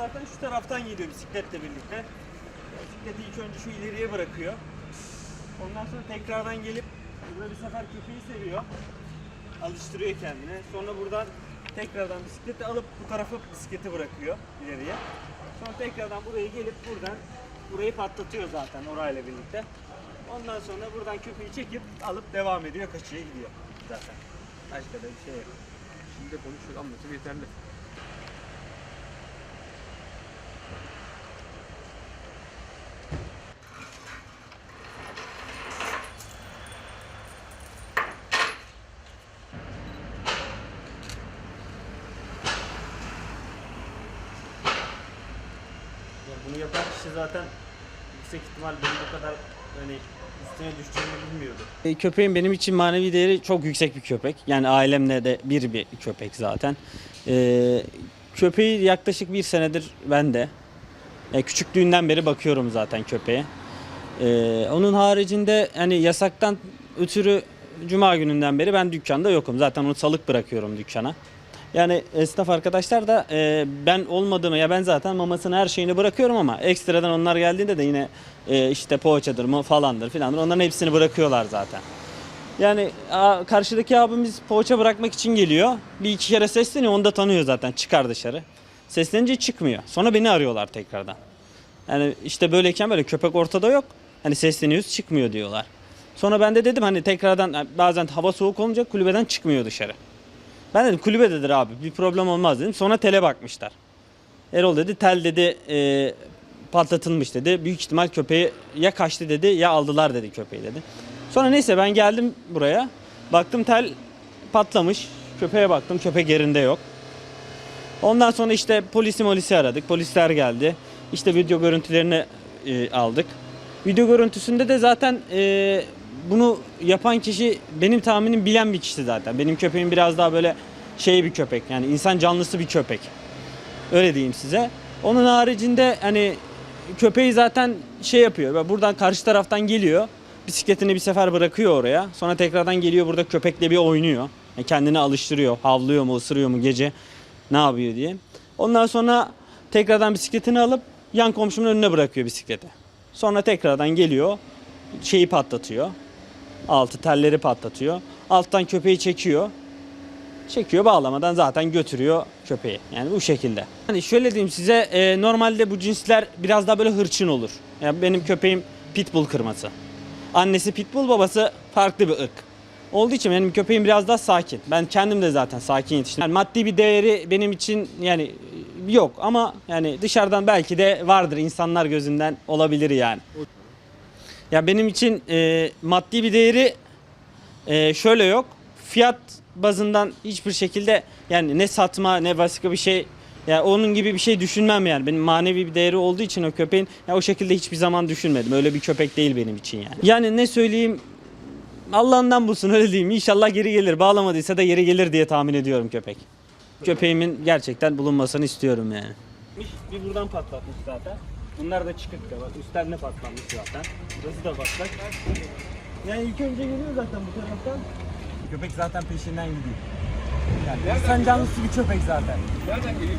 zaten şu taraftan geliyor bisikletle birlikte. Bisikleti ilk önce şu ileriye bırakıyor. Ondan sonra tekrardan gelip burada bir sefer köpeği seviyor. Alıştırıyor kendini. Sonra buradan tekrardan bisikleti alıp bu tarafa bisikleti bırakıyor ileriye. Sonra tekrardan buraya gelip buradan burayı patlatıyor zaten orayla birlikte. Ondan sonra buradan köpeği çekip alıp devam ediyor, kaçıyor gidiyor zaten. Başka da bir şey yok. Şimdi konuşuyor anlatıyor yeterli. Bunu yapan kişi zaten yüksek ihtimal benim bu kadar hani üstüne düşeceğimi bilmiyordu. E, Köpeğin benim için manevi değeri çok yüksek bir köpek. Yani ailemle de bir bir köpek zaten. E, köpeği yaklaşık bir senedir ben de. E, küçüklüğünden beri bakıyorum zaten köpeğe. E, onun haricinde hani yasaktan ötürü cuma gününden beri ben dükkanda yokum. Zaten onu salık bırakıyorum dükkana. Yani esnaf arkadaşlar da e, ben olmadığımı ya ben zaten mamasını her şeyini bırakıyorum ama ekstradan onlar geldiğinde de yine e, işte poğaçadır mı falandır filandır onların hepsini bırakıyorlar zaten. Yani a, karşıdaki abimiz poğaça bırakmak için geliyor. Bir iki kere sesleniyor onu da tanıyor zaten çıkar dışarı. Seslenince çıkmıyor. Sonra beni arıyorlar tekrardan. Yani işte böyleyken böyle köpek ortada yok. Hani sesleniyoruz çıkmıyor diyorlar. Sonra ben de dedim hani tekrardan bazen hava soğuk olunca kulübeden çıkmıyor dışarı. Ben dedim kulübededir abi bir problem olmaz dedim. Sonra tele bakmışlar. Erol dedi tel dedi e, patlatılmış dedi. Büyük ihtimal köpeği ya kaçtı dedi ya aldılar dedi köpeği dedi. Sonra neyse ben geldim buraya. Baktım tel patlamış. Köpeğe baktım köpek yerinde yok. Ondan sonra işte polisi molisi aradık. Polisler geldi. İşte video görüntülerini e, aldık. Video görüntüsünde de zaten e, bunu yapan kişi benim tahminim bilen bir kişi zaten. Benim köpeğim biraz daha böyle şey bir köpek. Yani insan canlısı bir köpek. Öyle diyeyim size. Onun haricinde hani köpeği zaten şey yapıyor. Buradan karşı taraftan geliyor. Bisikletini bir sefer bırakıyor oraya. Sonra tekrardan geliyor burada köpekle bir oynuyor. Yani kendini alıştırıyor. Havlıyor mu, ısırıyor mu gece ne yapıyor diye. Ondan sonra tekrardan bisikletini alıp yan komşumun önüne bırakıyor bisikleti. Sonra tekrardan geliyor. Şeyi patlatıyor. Altı telleri patlatıyor. Alttan köpeği çekiyor. Çekiyor bağlamadan zaten götürüyor köpeği. Yani bu şekilde. Hani şöyle diyeyim size e, normalde bu cinsler biraz daha böyle hırçın olur. Yani benim köpeğim pitbull kırması. Annesi pitbull babası farklı bir ırk. Olduğu için benim köpeğim biraz daha sakin. Ben kendim de zaten sakin yetiştim. Yani maddi bir değeri benim için yani yok ama yani dışarıdan belki de vardır insanlar gözünden olabilir yani. Ya benim için e, maddi bir değeri e, şöyle yok. Fiyat bazından hiçbir şekilde yani ne satma ne başka bir şey ya onun gibi bir şey düşünmem yani. Benim manevi bir değeri olduğu için o köpeğin ya o şekilde hiçbir zaman düşünmedim. Öyle bir köpek değil benim için yani. Yani ne söyleyeyim Allah'ından bulsun öyle diyeyim. İnşallah geri gelir. Bağlamadıysa da geri gelir diye tahmin ediyorum köpek. Köpeğimin gerçekten bulunmasını istiyorum yani. Bir buradan patlatmış zaten. Bunlar da çıkık da bak üstten de patlamış zaten. Burası da patlak. Yani ilk önce geliyor zaten bu taraftan. Köpek zaten peşinden gidiyor. Yani insan canlısı bir köpek zaten. Nereden geliyor?